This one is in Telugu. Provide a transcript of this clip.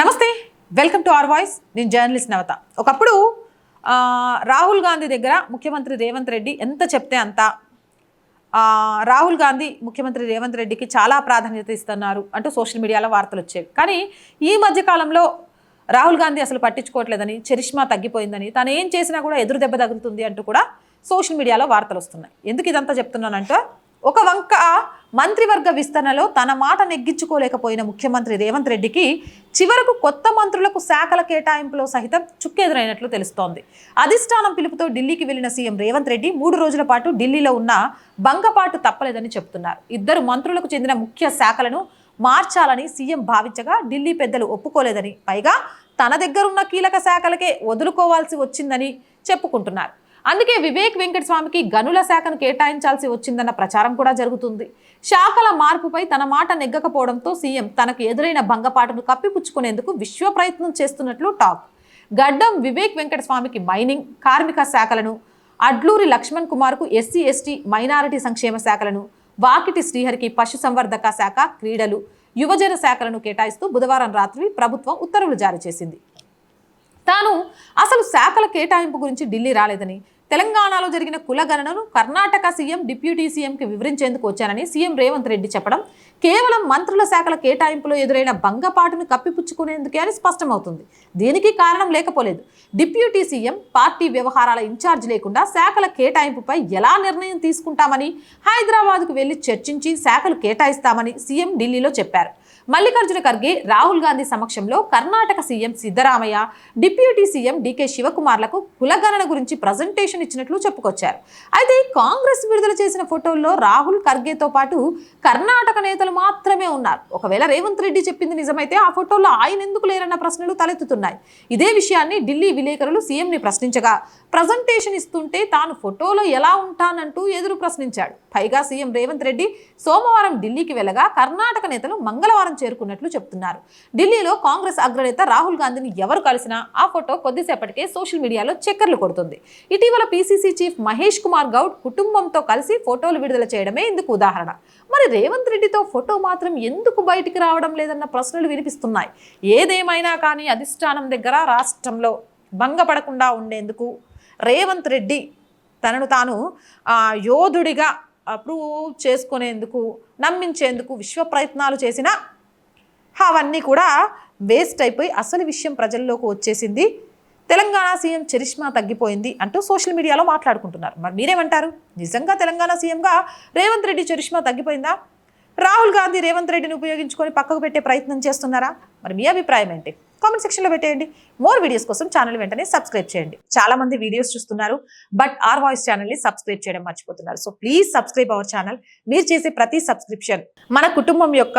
నమస్తే వెల్కమ్ టు అవర్ వాయిస్. నేను జర్నలిస్ట్ నవత. ఒకప్పుడు రాహుల్ గాంధీ దగ్గర ముఖ్యమంత్రి రేవంత్ రెడ్డి ఎంత చెప్తే అంత రాహుల్ గాంధీ ముఖ్యమంత్రి రేవంత్ రెడ్డికి చాలా ప్రాధాన్యత ఇస్తున్నారు అంటూ సోషల్ మీడియాలో వార్తలు వచ్చేవి కానీ ఈ మధ్యకాలంలో రాహుల్ గాంధీ అసలు పట్టించుకోవట్లేదని చరిష్మా తగ్గిపోయిందని తను ఏం చేసినా కూడా ఎదురు దెబ్బ తగులుతుంది అంటూ కూడా సోషల్ మీడియాలో వార్తలు వస్తున్నాయి. ఎందుకు ఇదంతా చెప్తున్నానంటే ఒక వంక మంత్రివర్గ విస్తరణలో తన మాట నెగ్గించుకోలేకపోయిన ముఖ్యమంత్రి రేవంత్ రెడ్డికి చివరకు కొత్త మంత్రులకు శాఖల కేటాయింపులో సహితం చుక్కెదురైనట్లు తెలుస్తోంది. అధిష్టానం పిలుపుతో ఢిల్లీకి వెళ్ళిన సీఎం రేవంత్ రెడ్డి మూడు రోజుల పాటు ఢిల్లీలో ఉన్న బంగపాటు తప్పలేదని చెబుతున్నారు. ఇద్దరు మంత్రులకు చెందిన ముఖ్య శాఖలను మార్చాలని సీఎం భావించగా ఢిల్లీ పెద్దలు ఒప్పుకోలేదని పైగా తన దగ్గరున్న కీలక శాఖలకే వదులుకోవాల్సి వచ్చిందని చెప్పుకుంటున్నారు. అందుకే వివేక్ వెంకటస్వామికి గనుల శాఖను కేటాయించాల్సి వచ్చిందన్న ప్రచారం కూడా జరుగుతుంది. శాఖల మార్పుపై తన మాట నెగ్గకపోవడంతో సీఎం తనకు ఎదురైన భంగపాటును కప్పిపుచ్చుకునేందుకు విశ్వ ప్రయత్నం చేస్తున్నట్లు టాక్. గడ్డం వివేక్ వెంకటస్వామికి మైనింగ్ కార్మిక శాఖలను అడ్లూరి లక్ష్మణ్ కుమార్కు ఎస్సీ ఎస్టీ మైనారిటీ సంక్షేమ శాఖలను వాకిటి శ్రీహరికి పశుసంవర్ధక శాఖ క్రీడలు యువజన శాఖలను కేటాయిస్తూ బుధవారం రాత్రి ప్రభుత్వం ఉత్తర్వులు జారీ చేసింది. తాను అసలు శాఖల కేటాయింపు గురించి ఢిల్లీ రాలేదని తెలంగాణలో జరిగిన కులగణనను కర్ణాటక సీఎం డిప్యూటీ సీఎంకి వివరించేందుకు వచ్చానని సీఎం రేవంత్ రెడ్డి చెప్పడం కేవలం మంత్రుల శాఖల కేటాయింపులో ఎదురైన భంగపాటును కప్పిపుచ్చుకునేందుకే అని స్పష్టమవుతుంది. దీనికి కారణం లేకపోలేదు. డిప్యూటీ సీఎం పార్టీ వ్యవహారాల ఇన్ఛార్జ్ లేకుండా శాఖల కేటాయింపుపై ఎలా నిర్ణయం తీసుకుంటామని హైదరాబాద్కు వెళ్ళి చర్చించి శాఖలు కేటాయిస్తామని సీఎం ఢిల్లీలో చెప్పారు. మల్లికార్జున ఖర్గే రాహుల్ గాంధీ సమక్షంలో Karnataka CM Siddaramaiah deputy CM DK శివకుమార్లకు కులగణన గురించి ప్రజెంటేషన్ ఇచ్చినట్లు చెప్పుకొచ్చారు. అయితే కాంగ్రెస్ విడుదల చేసిన ఫోటోల్లో రాహుల్ ఖర్గేతో పాటు కర్ణాటక నేతలు మాత్రమే ఉన్నారు. ఒకవేళ రేవంత్ రెడ్డి చెప్పింది నిజమైతే ఆ ఫోటోల్లో ఆయన ఎందుకు లేరన్న ప్రశ్నలు తలెత్తుతున్నాయి. ఇదే విషయాన్ని ఢిల్లీ విలేకరులు సీఎంని ప్రశ్నించగా ప్రజెంటేషన్ ఇస్తుంటే తాను ఫోటోలో ఎలా ఉంటానంటూ ఎదురు ప్రశ్నించాడు. పైగా సీఎం రేవంత్ రెడ్డి సోమవారం ఢిల్లీకి వెళ్ళగా కర్ణాటక నేతలు మంగళవారం చేరుకున్నట్లు చెప్తున్నారు. ఢిల్లీలో కాంగ్రెస్ అగ్రనేత రాహుల్ గాంధీని ఎవరు కలిసినా ఆ ఫోటో కొద్దిసేపటికే సోషల్ మీడియాలో చక్కర్లు కొడుతుంది. ఇటీవల పీసీసీ చీఫ్ మహేష్ కుమార్ గౌడ్ కుటుంబంతో కలిసి ఫోటోలు విడుదల చేయడమే ఇందుకు ఉదాహరణ. మరి రేవంత్ రెడ్డితో ఫోటో మాత్రం ఎందుకు బయటికి రావడం లేదన్న ప్రశ్నలు వినిపిస్తున్నాయి. ఏదేమైనా కానీ అధిష్టానం దగ్గర రాష్ట్రంలో భంగపడకుండా ఉండేందుకు రేవంత్ రెడ్డి తనను తాను యోధుడిగా అప్రూవ్ చేసుకునేందుకు నమ్మించేందుకు విశ్వ ప్రయత్నాలు చేసినా అవన్నీ కూడా వేస్ట్ అయిపోయి అసలు విషయం ప్రజల్లోకి వచ్చేసింది తెలంగాణ సీఎం చరిష్మా తగ్గిపోయింది అంటూ సోషల్ మీడియాలో మాట్లాడుకుంటున్నారు. మరి మీరేమంటారు? నిజంగా తెలంగాణ సీఎంగా రేవంత్ రెడ్డి చరిష్మా తగ్గిపోయిందా? రాహుల్ గాంధీ రేవంత్ రెడ్డిని ఉపయోగించుకొని పక్కకు పెట్టే ప్రయత్నం చేస్తున్నారా? మరి మీ అభిప్రాయం ఏంటి? కామెంట్ సెక్షన్లో పెట్టేయండి. మోర్ వీడియోస్ కోసం ఛానల్ వెంటనే సబ్స్క్రైబ్ చేయండి. చాలా మంది వీడియోస్ చూస్తున్నారు బట్ ఆర్ వాయిస్ ఛానల్ని సబ్స్క్రైబ్ చేయడం మర్చిపోతున్నారు. So please subscribe our channel. మీరు చేసే ప్రతి సబ్స్క్రిప్షన్ మన కుటుంబం యొక్క